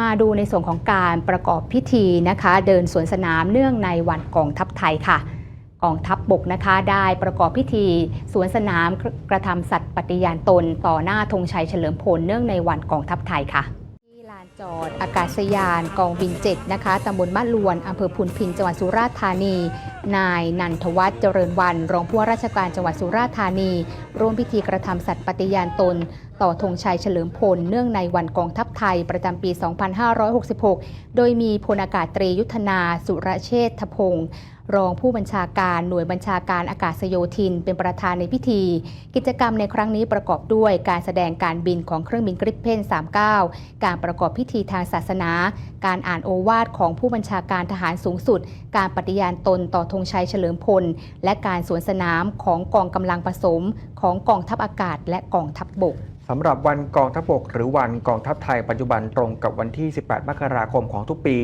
มาดูในส่วนของการประกอบพิธีนะคะ เดินสวนสนามเนื่องในวันกองทัพไทยค่ะ กองทัพบบกนะคะได้ประกอบพิธีสวนสนามกระทำสัตย์ปฏิญาณตน ต่อหน้าธงชัยเฉลิมพลเนื่องในวันกองทัพไทยค่ะ จอดอากาศยานกองบินเจ็ดนะคะตำบลมะลวนอำเภอพุนพินจังหวัดสุราษฎร์ธานี นายนันทวัฒน์เจริญวันรองผู้ว่าราชการจังหวัดสุราษฎร์ธานี ร่วมพิธีกระทำสัตย์ปฏิญาณตน ต่อธงชัยเฉลิมพลเนื่องในวันกองทัพไทยประจำปี 2566 โดยมีพลอากาศตรียุทธนาสุรเชษฐพงศ์ รองผู้บัญชาการหน่วยบัญชาการอากาศโยธิน เป็นประธานในพิธี กิจกรรมในครั้งนี้ประกอบด้วยการแสดงการบินของเครื่องบินกริปเพน39 การประกอบพิธีทางศาสนา การอ่านโอวาทของผู้บัญชาการทหารสูงสุด การปฏิญาณตนต่อธงชัยเฉลิมพล และการสวนสนามของกองกำลังผสม ของกองทัพอากาศและกองทัพบบก สำหรับวันกองทัพบกหรือวันกองทัพไทยปัจจุบันตรงกับวันที่ 18 มกราคมของทุกปี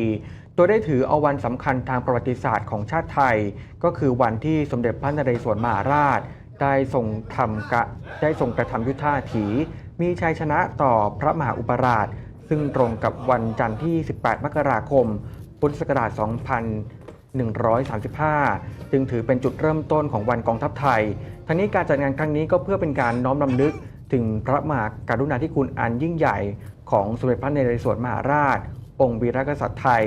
โดยได้ถือเอาวันสำคัญทางประวัติศาสตร์ของชาติไทย ก็คือวันที่สมเด็จพระนเรศวรมหาราช ได้ทรงทำกะได้ทรงกระทำยุทธาถี มีชัยชนะต่อพระมหาอุปราช ซึ่งตรงกับวันจันทร์ที่ 18 มกราคม พุทธศักราช 2135 จึงถือเป็นจุดเริ่มต้นของวันกองทัพไทย ทั้งนี้การจัดงานครั้งนี้ก็เพื่อเป็นการน้อมรำลึก ถึงพระมหาการุณาธิคุณอันยิ่งใหญ่ของสมเด็จพระนเรศวรมหาราช องค์วีรกษัตริย์ไทย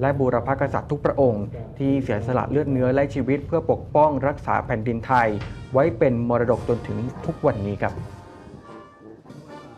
และบูรพกษัตริย์ทุกพระองค์ ที่เสียสละเลือดเนื้อและชีวิตเพื่อปกป้องรักษาแผ่นดินไทย ไว้เป็นมรดกจนถึงทุกวันนี้ครับ